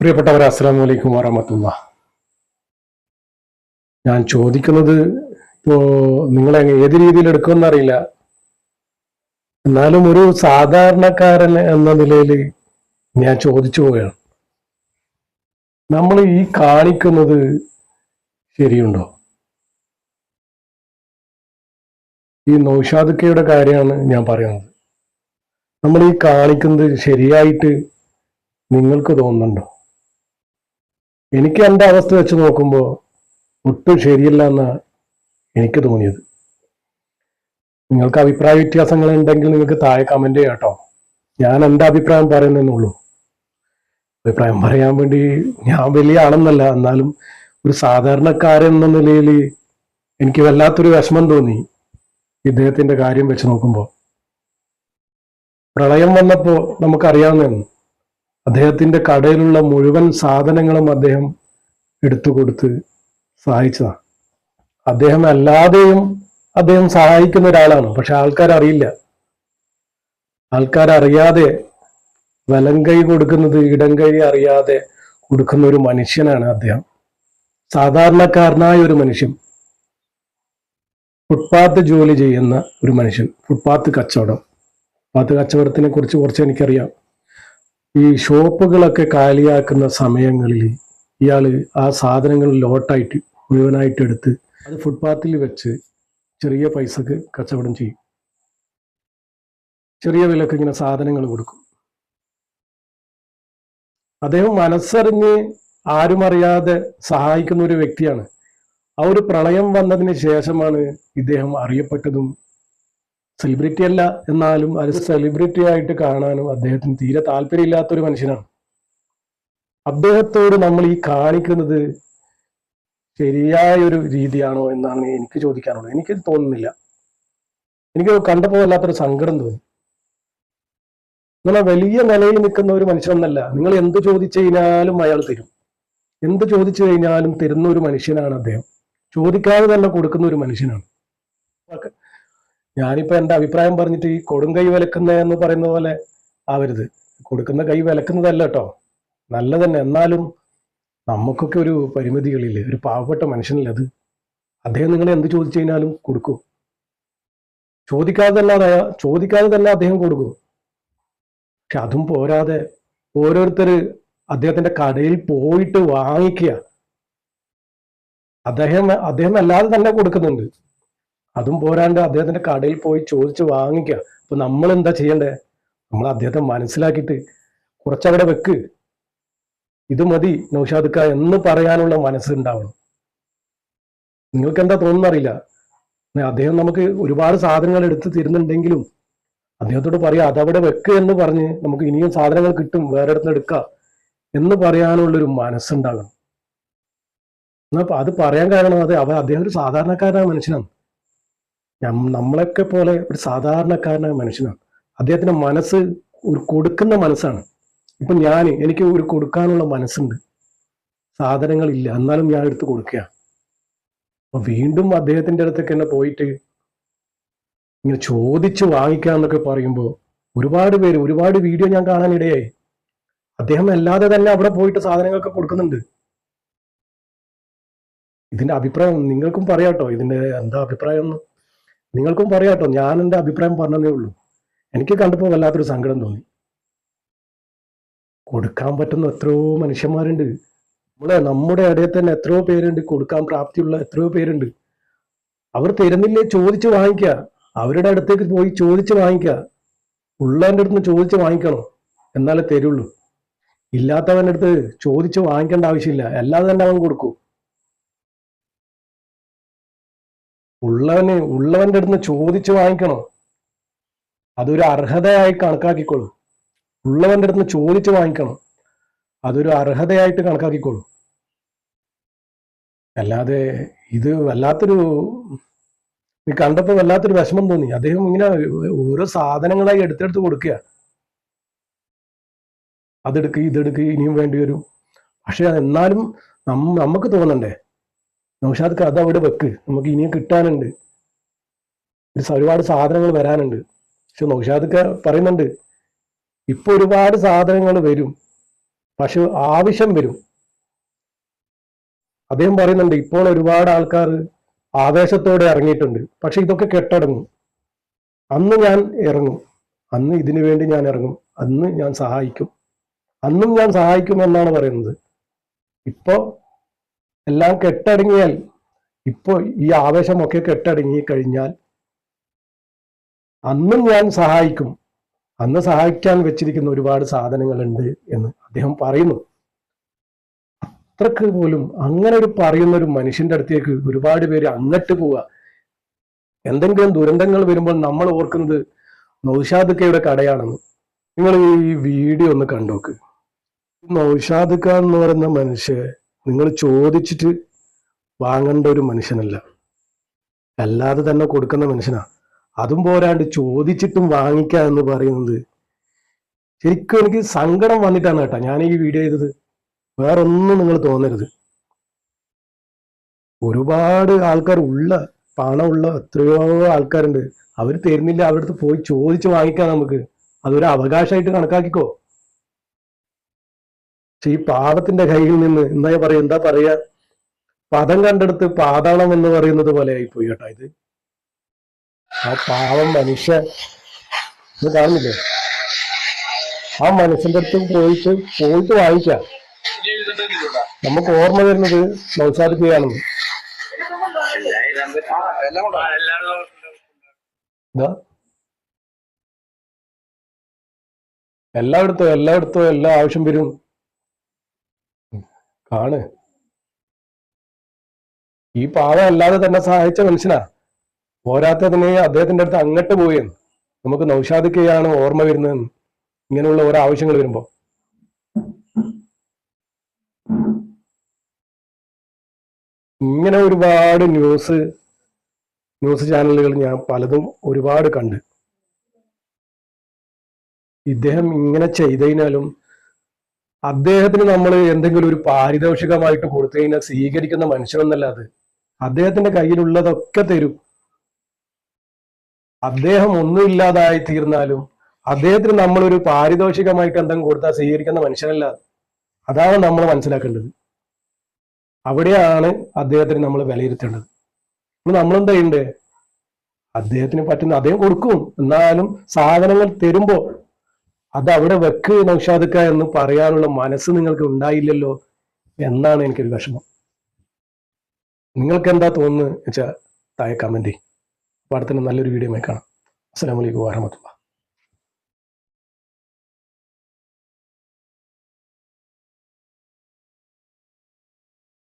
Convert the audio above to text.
പ്രിയപ്പെട്ടവരെ അസ്സാം വലൈക്കും ഞാൻ ചോദിക്കുന്നത് ഇപ്പോ നിങ്ങളെ ഏത് രീതിയിൽ എടുക്കുമെന്ന് അറിയില്ല. എന്നാലും ഒരു സാധാരണക്കാരൻ എന്ന നിലയിൽ ഞാൻ ചോദിച്ചു പോവുകയാണ്. നമ്മൾ ഈ കാണിക്കുന്നത് ശരിയുണ്ടോ? ഈ നൗഷാദുക്കയുടെ കാര്യമാണ് ഞാൻ പറയുന്നത്. നമ്മൾ ഈ കാണിക്കുന്നത് ശരിയായിട്ട് നിങ്ങൾക്ക് തോന്നുന്നുണ്ടോ? എനിക്ക് എന്റെ അവസ്ഥ വെച്ച് നോക്കുമ്പോൾ ഒട്ടും ശരിയല്ല എന്നാണ് എനിക്ക് തോന്നിയത്. നിങ്ങൾക്ക് അഭിപ്രായ വ്യത്യാസങ്ങൾ ഉണ്ടെങ്കിൽ നിങ്ങൾക്ക് താഴെ കമന്റ് ചെയ്യാം കേട്ടോ. ഞാൻ എന്റെ അഭിപ്രായം പറയുന്നതെന്നുള്ളൂ അഭിപ്രായം പറയാൻ വേണ്ടി ഞാൻ വലിയ ആണെന്നല്ല എന്നാലും ഒരു സാധാരണക്കാരൻ എന്ന നിലയിൽ എനിക്ക് വല്ലാത്തൊരു വിഷമം തോന്നി ഇദ്ദേഹത്തിന്റെ കാര്യം വെച്ച് നോക്കുമ്പോൾ പ്രളയം വന്നപ്പോൾ നമുക്കറിയാവുന്നതാണ് അദ്ദേഹത്തിന്റെ കടയിലുള്ള മുഴുവൻ സാധനങ്ങളും അദ്ദേഹം എടുത്തു കൊടുത്ത് സഹായിച്ചതാണ് അദ്ദേഹം അല്ലാതെയും അദ്ദേഹം സഹായിക്കുന്ന ഒരാളാണ്. പക്ഷെ ആൾക്കാർ അറിയാതെ വലം കൈ കൊടുക്കുന്നത് ഇടം കൈ അറിയാതെ കൊടുക്കുന്ന ഒരു മനുഷ്യനാണ് അദ്ദേഹം. സാധാരണക്കാരനായ ഒരു മനുഷ്യൻ. ഫുട്പാത്ത് ജോലി ചെയ്യുന്ന ഒരു മനുഷ്യൻ. ഫുട്പാത്ത് കച്ചവടം. ഫുട്പാത്ത് കച്ചവടത്തിനെ കുറിച്ച് കുറച്ച് എനിക്കറിയാം. ഈ ഷോപ്പുകളൊക്കെ കാലിയാക്കുന്ന സമയങ്ങളിൽ ഇയാൾ ആ സാധനങ്ങൾ ലോട്ടായിട്ട് മുഴുവനായിട്ട് എടുത്ത് അത് ഫുട്പാത്തിൽ വെച്ച് ചെറിയ പൈസക്ക് കച്ചവടം ചെയ്യും. ചെറിയ വിലക്ക് ഇങ്ങനെ സാധനങ്ങൾ കൊടുക്കും. അദ്ദേഹം മനസ്സറിഞ്ഞ് ആരും അറിയാതെ സഹായിക്കുന്ന ഒരു വ്യക്തിയാണ്. ആ ഒരു പ്രളയം വന്നതിന് ശേഷമാണ് ഇദ്ദേഹം അറിയപ്പെട്ടതും സെലിബ്രിറ്റി അല്ല എന്നാലും അത് സെലിബ്രിറ്റി ആയിട്ട് കാണാനും അദ്ദേഹത്തിന് തീരെ താല്പര്യമില്ലാത്ത ഒരു മനുഷ്യനാണ്. അദ്ദേഹത്തോട് നമ്മൾ ഈ കാണിക്കുന്നത് ശരിയായ ഒരു രീതിയാണോ എന്നാണ് എനിക്ക് ചോദിക്കാനുള്ളത്. എനിക്ക് തോന്നുന്നില്ല. എനിക്ക് കണ്ടപ്പോൾ വല്ലാത്തൊരു സങ്കടം തോന്നി. നിങ്ങളെ വലിയ നിലയിൽ നിൽക്കുന്ന ഒരു മനുഷ്യനൊന്നല്ല. നിങ്ങൾ എന്ത് ചോദിച്ചു കഴിഞ്ഞാലും അയാൾ തരും. എന്ത് ചോദിച്ചു കഴിഞ്ഞാലും തരുന്ന ഒരു മനുഷ്യനാണ് അദ്ദേഹം. ചോദിക്കാതെ തന്നെ കൊടുക്കുന്ന ഒരു മനുഷ്യനാണ്. ഞാനിപ്പോ എന്റെ അഭിപ്രായം പറഞ്ഞിട്ട് ഈ കൊടും കൈ വിലക്കുന്ന എന്ന് പറയുന്ന പോലെ ആവരുത്. കൊടുക്കുന്ന കൈ വിലക്കുന്നതല്ല കേട്ടോ നല്ല തന്നെ എന്നാലും നമുക്കൊക്കെ ഒരു പരിമിതികളില്ലേ? ഒരു പാവപ്പെട്ട മനുഷ്യനല്ലേ അത്? അദ്ദേഹം നിങ്ങളെ എന്ത് ചോദിച്ചു കഴിഞ്ഞാലും കൊടുക്കും. ചോദിക്കാതെ തന്നെ അതാ ചോദിക്കാതെ തന്നെ അദ്ദേഹം കൊടുക്കും. പക്ഷെ അതും പോരാതെ ഓരോരുത്തർ അദ്ദേഹത്തിന്റെ കടയിൽ പോയിട്ട് വാങ്ങിക്കുക. അദ്ദേഹം അദ്ദേഹം അല്ലാതെ തന്നെ കൊടുക്കുന്നുണ്ട്. അതും പോരാണ്ട് അദ്ദേഹത്തിന്റെ കടയിൽ പോയി ചോദിച്ച് വാങ്ങിക്കുക അപ്പൊ നമ്മൾ എന്താ ചെയ്യണ്ടേ? നമ്മൾ അദ്ദേഹത്തെ മനസ്സിലാക്കിയിട്ട് കുറച്ചവിടെ വെക്ക്. ഇത് മതി നൗഷാദുക്ക എന്ന് പറയാനുള്ള മനസ്സ് മനസ്സുണ്ടാവണം നിങ്ങൾക്ക് എന്താ തോന്നുന്നറിയില്ല അദ്ദേഹം നമുക്ക് ഒരുപാട് സാധനങ്ങൾ എടുത്ത് തരുന്നുണ്ടെങ്കിലും അദ്ദേഹത്തോട് പറയാം അതവിടെ വെക്ക് എന്ന് പറഞ്ഞ് നമുക്ക് ഇനിയും സാധനങ്ങൾ കിട്ടും വേറെ ഇടത്ത് എടുക്കാം എന്ന് പറയാനുള്ളൊരു മനസ്സുണ്ടാകണം. എന്നാ അത് പറയാൻ കാരണം അത് അവ അദ്ദേഹം ഒരു സാധാരണക്കാരനായ മനുഷ്യനാണ്. നമ്മളൊക്കെ പോലെ ഒരു സാധാരണക്കാരനായ മനുഷ്യനാണ്. അദ്ദേഹത്തിന്റെ മനസ്സ് ഒരു കൊടുക്കുന്ന മനസ്സാണ്. ഇപ്പൊ ഞാൻ എനിക്ക് ഒരു കൊടുക്കാനുള്ള മനസ്സുണ്ട്. സാധനങ്ങളില്ല. എന്നാലും ഞാൻ എടുത്ത് കൊടുക്കുക. അപ്പൊ വീണ്ടും അദ്ദേഹത്തിന്റെ അടുത്തൊക്കെ എന്നെ പോയിട്ട് ഇങ്ങനെ ചോദിച്ച് വാങ്ങിക്കാന്നൊക്കെ പറയുമ്പോൾ ഒരുപാട് പേര് ഒരുപാട് വീഡിയോ ഞാൻ കാണാനിടയായി അദ്ദേഹം അല്ലാതെ തന്നെ അവിടെ പോയിട്ട് സാധനങ്ങളൊക്കെ കൊടുക്കുന്നുണ്ട്. ഇതിന്റെ അഭിപ്രായം നിങ്ങൾക്കും പറയാട്ടോ. ഇതിന്റെ എന്താ അഭിപ്രായം എന്ന്? നിങ്ങൾക്കും പറയാട്ടോ ഞാൻ എന്റെ അഭിപ്രായം പറഞ്ഞതേ ഉള്ളൂ. എനിക്ക് കണ്ടപ്പോൾ വല്ലാത്തൊരു സങ്കടം തോന്നി. കൊടുക്കാൻ പറ്റുന്ന എത്രയോ മനുഷ്യന്മാരുണ്ട്. നമ്മളെ നമ്മുടെ ഇടയിൽ തന്നെ എത്രയോ പേരുണ്ട് കൊടുക്കാൻ പ്രാപ്തിയുള്ള എത്രയോ പേരുണ്ട്. അവർ തരുന്നില്ലേ ചോദിച്ച് വാങ്ങിക്കുക. അവരുടെ അടുത്തേക്ക് പോയി ചോദിച്ച് വാങ്ങിക്കുക. ഉള്ളവന്റെ അടുത്ത് ചോദിച്ച് വാങ്ങിക്കണം. എന്നാലേ തരുള്ളൂ. ഇല്ലാത്തവന്റെ അടുത്ത് ചോദിച്ച് വാങ്ങിക്കേണ്ട ആവശ്യമില്ല. അല്ലാതെ തന്നെ അവൻ കൊടുക്കൂ. ഉള്ളവന് ഉള്ളവന്റെ അടുത്ത് ചോദിച്ച് വാങ്ങിക്കണോ? അതൊരു അർഹതയായി കണക്കാക്കിക്കോളൂ. ഉള്ളവന്റെ അടുത്ത് ചോദിച്ച് വാങ്ങിക്കണം? അതൊരു അർഹതയായിട്ട് കണക്കാക്കിക്കോളൂ. അല്ലാതെ ഇത് വല്ലാത്തൊരു കണ്ടപ്പോ വല്ലാത്തൊരു വിഷമം തോന്നി. അദ്ദേഹം ഇങ്ങനെ ഓരോ സാധനങ്ങളായി എടുത്തെടുത്ത് കൊടുക്കുക. അതെടുക്ക് ഇതെടുക്ക് ഇനിയും വേണ്ടി വരും പക്ഷെ എന്നാലും നമുക്ക് തോന്നണ്ടേ? നൗഷാദ് കഥ അവിടെ വെക്ക്. നമുക്ക് ഇനിയും കിട്ടാനുണ്ട്. ഒരുപാട് സാധനങ്ങൾ വരാനുണ്ട്. പക്ഷെ നൗഷാദൊക്കെ പറയുന്നുണ്ട് ഇപ്പൊ ഒരുപാട് സാധനങ്ങൾ വരും. പക്ഷെ ആവശ്യം വരും. അദ്ദേഹം പറയുന്നുണ്ട് ഇപ്പോൾ ഒരുപാട് ആൾക്കാർ ആവേശത്തോടെ ഇറങ്ങിയിട്ടുണ്ട്. പക്ഷെ ഇതൊക്കെ കെട്ടടങ്ങും. അന്ന് ഞാൻ ഇറങ്ങും. അന്ന് ഇതിനു വേണ്ടി ഞാൻ ഇറങ്ങും. അന്ന് ഞാൻ സഹായിക്കും. അന്നും ഞാൻ സഹായിക്കും എന്നാണ് പറയുന്നത്. ഇപ്പോ എല്ലാം കെട്ടടങ്ങിയാൽ ഇപ്പോൾ ഈ ആവേശമൊക്കെ കെട്ടടങ്ങി കഴിഞ്ഞാൽ അന്നും ഞാൻ സഹായിക്കും. അന്ന് സഹായിക്കാൻ വെച്ചിരിക്കുന്ന ഒരുപാട് സാധനങ്ങളുണ്ട് എന്ന് അദ്ദേഹം പറയുന്നു. അത്രയ്ക്ക് പോലും അങ്ങനെ ഒരു പറയുന്ന ഒരു മനുഷ്യന്റെ അടുത്തേക്ക് ഒരുപാട് പേര് അങ്ങട്ട് പോവുക. എന്തെങ്കിലും ദുരന്തങ്ങൾ വരുമ്പോൾ നമ്മൾ ഓർക്കുന്നത് നൗഷാദുക്കയുടെ കടയാണെന്ന്. നിങ്ങൾ ഈ വീഡിയോ ഒന്ന് കണ്ടോക്ക്. നൗഷാദുക്ക എന്ന് പറയുന്ന മനുഷ്യ നിങ്ങൾ ചോദിച്ചിട്ട് വാങ്ങേണ്ട ഒരു മനുഷ്യനല്ല. അല്ലാതെ തന്നെ കൊടുക്കുന്ന മനുഷ്യനാ. അതും പോരാണ്ട് ചോദിച്ചിട്ടും വാങ്ങിക്കുക എന്ന് പറയുന്നത് ശരിക്കും എനിക്ക് സങ്കടം വന്നിട്ടാണ് കേട്ടോ ഞാൻ ഈ വീഡിയോ ചെയ്തത്. വേറൊന്നും നിങ്ങൾ തോന്നരുത്. ഒരുപാട് ആൾക്കാർ ഉള്ള പണമുള്ള എത്രയോ ആൾക്കാരുണ്ട്. അവർ തരുന്നില്ല അവരുടെ പോയി ചോദിച്ച് വാങ്ങിക്കാം നമുക്ക്. അതൊരു അവകാശമായിട്ട് കണക്കാക്കിക്കോ. പക്ഷെ ഈ പാദത്തിന്റെ കയ്യിൽ നിന്ന് എന്താ പറയാ എന്താ പറയാ പദം കണ്ടെടുത്ത് പാതാളം എന്ന് പറയുന്നത് പോലെ ആയിപ്പോയി കേട്ടോ ഇത്. ആ പാവം മനുഷ്യ കാണുന്നില്ലേ? ആ മനുഷ്യന്റെ അടുത്ത് പോയിട്ട് പോയിട്ട് വായിക്കാം. നമുക്ക് ഓർമ്മ വരുന്നത് നൗസാദിക്കുകയാണെന്ന് എല്ലായിടത്തും എല്ലായിടത്തും എല്ലാ ആവശ്യം വരും. കാണ് ഈ പാവം അല്ലാതെ തന്നെ സഹായിച്ച മനുഷ്യനാ. പോരാത്തതിനെ അദ്ദേഹത്തിന്റെ അടുത്ത് അങ്ങോട്ട് പോയി നമുക്ക് നൗഷാദിക്കയാണ് ഓർമ്മ വരുന്നതെന്ന്. ഇങ്ങനെയുള്ള ഓരോ ആവശ്യങ്ങൾ വരുമ്പോ. ഇങ്ങനെ ഒരുപാട് ന്യൂസ് ന്യൂസ് ചാനലുകൾ ഞാൻ പലതും ഒരുപാട് കണ്ട്. ഇദ്ദേഹം ഇങ്ങനെ ചെയ്തതിനാലും അദ്ദേഹത്തിന് നമ്മൾ എന്തെങ്കിലും ഒരു പാരിതോഷികമായിട്ട് കൊടുത്തു കഴിഞ്ഞാൽ സ്വീകരിക്കുന്ന മനുഷ്യനൊന്നല്ല അത്. അദ്ദേഹത്തിന്റെ കയ്യിലുള്ളതൊക്കെ തരും. അദ്ദേഹം ഒന്നും ഒന്നുമില്ലാതായി തീർന്നാലും അദ്ദേഹത്തിന് ഒരു പാരിതോഷികമായിട്ട് എന്തെങ്കിലും കൊടുത്താൽ സ്വീകരിക്കുന്ന മനുഷ്യനല്ല അതാണ് നമ്മൾ മനസ്സിലാക്കേണ്ടത്. അവിടെയാണ് അദ്ദേഹത്തിന് നമ്മൾ വിലയിരുത്തേണ്ടത്. നമ്മളെന്താ ചെയ്യണ്ടേ? അദ്ദേഹത്തിന് പറ്റുന്ന അദ്ദേഹം കൊടുക്കും. എന്നാലും സാധനങ്ങൾ തരുമ്പോ അത് അവിടെ വെക്ക് നൗഷാദക്ക എന്ന് പറയാനുള്ള മനസ്സ് നിങ്ങൾക്ക് ഉണ്ടായില്ലല്ലോ എന്നാണ് എനിക്കൊരു വിഷമം. നിങ്ങൾക്ക് എന്താ തോന്നുന്നത് വെച്ചാൽ താഴെ ചെയ്യും. അപ്പോൾ അടുത്ത നല്ലൊരു വീഡിയോ കാണാം. അസ്സാം വലൈക്കും വാഹമത്തുള്ള